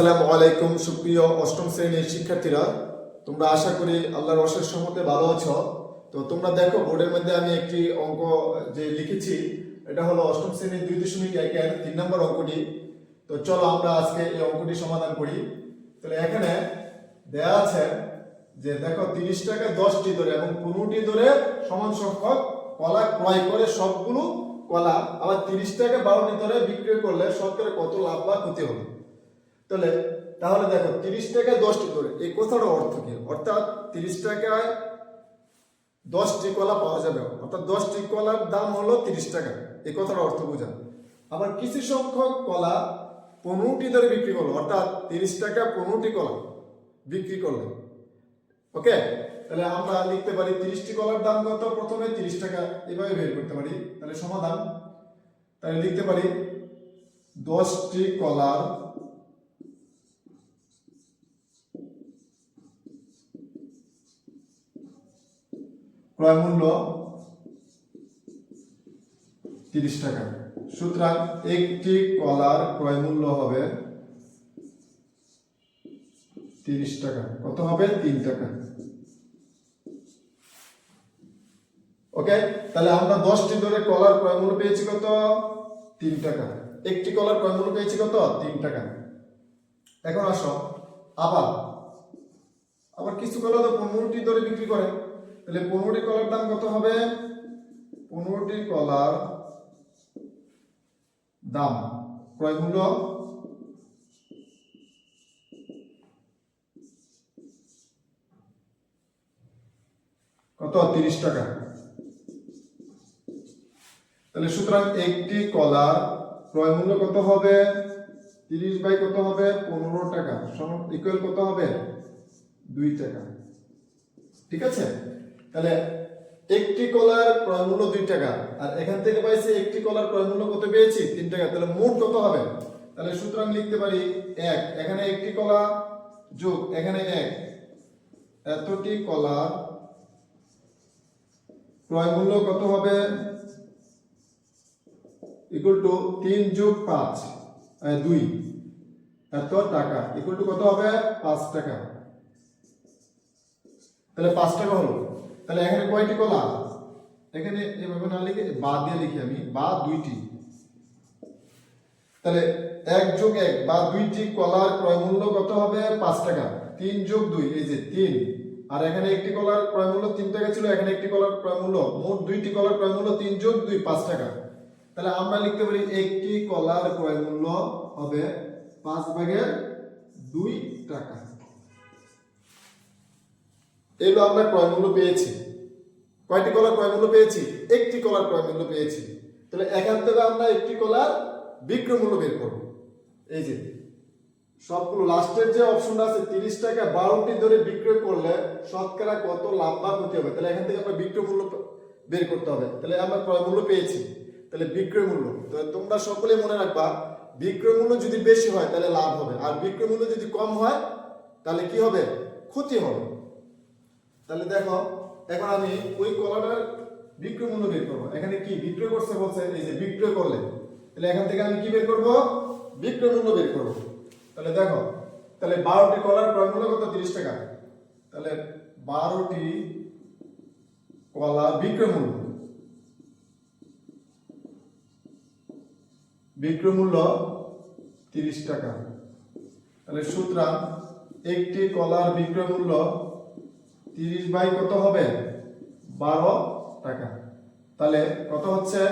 আসসালামু আলাইকুম, সুপ্রিয় অষ্টম শ্রেণির শিক্ষার্থীরা। তোমরা আশা করি আল্লাহর অশেষ সহমতে ভালো আছো। তো তোমরা দেখো, বোর্ডের মধ্যে আমি একটি অঙ্ক যে লিখেছি, এটা হলো অষ্টম শ্রেণির দুই দশমিক একের তিন নম্বর অঙ্কটি। তো চলো আমরা আজকে এই অঙ্কটি সমাধান করি। তাহলে এখানে দেয়া আছে যে, দেখো, তিরিশ টাকা দশটি ধরে এবং পনেরোটি ধরে সমান সংখ্যক কলা ক্রয় করে সবগুলো কলা। আবার তিরিশ টাকা বারোটি ধরে বিক্রি করলে শতকরা কত লাভ বা ক্ষতি হবে? তাহলে তাহলে দেখো, তিরিশ টাকায় দশটি করে। এই কথাটার অর্থ কি? অর্থাৎ তিরিশ টাকায় দশটি কলা পাওয়া যাবে। অর্থাৎ দশটি কলার দাম হলো তিরিশ টাকা। এই কথাটার অর্থ বোঝান। আবার কিছু সংখ্যক কলা পনেরোটি ধরে বিক্রি করল। অর্থাৎ তিরিশ টাকা পনেরোটি কলা বিক্রি করল। ওকে? তাহলে আমরা লিখতে পারি তিরিশটি কলার দাম কত? প্রথমে তিরিশ টাকা। এভাবে বের করতে পারি। তাহলে সমাধান। তাহলে লিখতে পারি দশটি কলার ক্রয় মূল্য তিরিশ টাকা। সুতরাং একটি কলার ক্রয় মূল্য হবে তিরিশ টাকা। কত হবে? তিন টাকা। ওকে? তাহলে আমরা দশটি ধরে কলার ক্রয় মূল্য পেয়েছি কত? তিন টাকা। একটি কলার ক্রয় মূল্য পেয়েছি কত? তিন টাকা। এখন আসো। আবার। আবার কিছু কলা তো পনেরোটি ধরে বিক্রি করে। তাহলে পনেরোটি কলার দাম কত হবে? পনেরোটি কলার দাম। ক্রয় মূল্য? কত? তিরিশ টাকা। তাহলে সুতরাং একটি কলার ক্রয় মূল্য কত হবে? তিরিশ বাই কত হবে? পনেরো টাকা। ইকুয়াল কত হবে? দুই টাকা। ঠিক আছে? তাহলে একটি কলার ক্রয় মূল্য দুই টাকা, আর এখান থেকে পাইছি একটি কলার ক্রয় মূল্য কত পেয়েছি? তিন টাকা। তাহলে মোট কত হবে? তাহলে সুতরাং লিখতে পারি এক। এখানে একটি কলা যোগ, এখানে এক। এতটি কলা ক্রয় মূল্য কত হবে? ইকুয়াল টু তিন যোগ পাঁচ দুই। এত টাকা। ইকুয়াল টু কত হবে? পাঁচ টাকা। তাহলে পাঁচ টাকা হলো। তাহলে এখানে কয়টি কলা এখানে এভাবে না লিখে বা দিয়ে লিখি আমি বা দুইটি। তাহলে এক যোগ এক বা দুইটি, কলার ক্রয় মূল্য কত হবে? পাঁচ টাকা। তিন যোগ দুই, এই যে তিন। আর এখানে একটি কলার ক্রয় মূল্য তিন টাকা ছিল, এখানে একটি কলার ক্রয় মূল্য মোট দুইটি কলার ক্রয় মূল্য তিন যোগ দুই, পাঁচ টাকা। তাহলে আমরা লিখতে পারি একটি কলার ক্রয় মূল্য হবে পাঁচ ভাগের দুই টাকা। এগুলো আমরা ক্রয় মূল্য পেয়েছি। কয়টি কলার ক্রয় মূল্য পেয়েছি? একটি কলার ক্রয় মূল্য পেয়েছি। তাহলে এখান থেকে আমরা একটি কলার বিক্রয় মূল্য বের করব। এই যে, সবগুলো লাস্টের যে অপশনটা আছে, তিরিশ টাকা বারোটি ধরে বিক্রয় করলে শতকরা কত লাভ বা হবে? তাহলে এখান থেকে আমরা বিক্রয় মূল্য বের করতে হবে। তাহলে আমরা ক্রয় মূল্য পেয়েছি। তাহলে বিক্রয় মূল্য। তাহলে তোমরা সকলে মনে রাখবা, বিক্রয় মূল্য যদি বেশি হয়, তাহলে লাভ হবে। আর বিক্রয় মূল্য যদি কম হয়, তাহলে কি হবে? ক্ষতি হবে। তাহলে দেখো, এখন আমি ওই কলাটার বিক্রয় মূল্য বের করব। এখানে কি বিক্রয় করছে বলছে, এই যে বিক্রয় করলে। তাহলে এখান থেকে আমি কি বের করব? বিক্রয় মূল্য বের করব। তাহলে দেখো, তাহলে বারোটি কলার ক্রয় মূল্য কত? তিরিশ টাকা। তাহলে বারোটি কলা বিক্রয় মূল্য। বিক্রয় মূল্য তিরিশ টাকা। তাহলে সুতরাং একটি কলার বিক্রয় মূল্য তিরিশ বাই কত হবে? বারো টাকা। তাহলে কত হচ্ছে?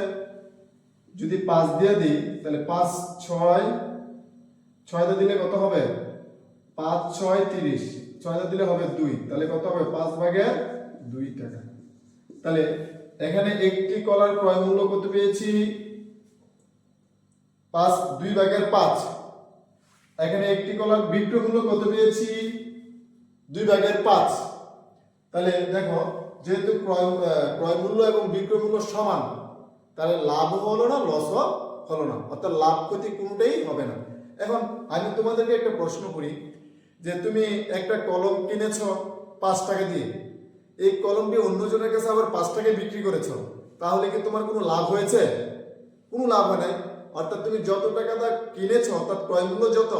যদি পাঁচ দিয়ে দিই, তাহলে পাঁচ ছয় ছয় দিয়ে দিলে কত হবে? পাঁচ ছয় তিরিশ। ছয় দিয়ে দিলে হবে দুই। তাহলে কত হবে? পাঁচ ভাগের দুই টাকা। তাহলে এখানে একটি কলার ক্রয় মূল্য কত পেয়েছি? পাঁচ, দুই ভাগের পাঁচ। এখানে একটি কলার বিক্রয় মূল্য কত পেয়েছি? দুই ভাগের পাঁচ। তাহলে দেখো, যেহেতু ক্রয় ক্রয় মূল্য এবং বিক্রয় মূল্য সমান, তাহলে লাভও হলো না লসও হলো না। অর্থাৎ লাভ ক্ষতি কোনোটাই হবে না। এখন আমি তোমাদেরকে একটা প্রশ্ন করি, যে তুমি একটা কলম কিনেছ পাঁচ টাকা দিয়ে, এই কলমটি অন্যজনের কাছে আবার পাঁচ টাকায় বিক্রি করেছ, তাহলে কি তোমার কোনো লাভ হয়েছে? কোনো লাভ হয় নাই। অর্থাৎ তুমি যত টাকা তা কিনেছ, অর্থাৎ ক্রয় মূল্য যত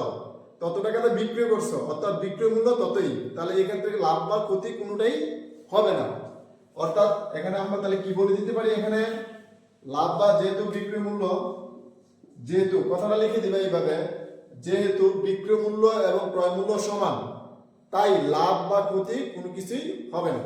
তত টাকাতে বিক্রি করছ, অর্থাৎ বিক্রয় মূল্য ততই, তাহলে এখান থেকে লাভ বা ক্ষতি কোনোটাই হবে না। অর্থাৎ এখানে আমরা তাহলে কি বলে দিতে পারি এখানে? লাভ বা যেহেতু বিক্রয় মূল্য, যেহেতু, কথাটা লিখে দিবে এইভাবে, যেহেতু বিক্রয় মূল্য এবং ক্রয় মূল্য সমান, তাই লাভ বা ক্ষতি কোনো কিছুই হবে না।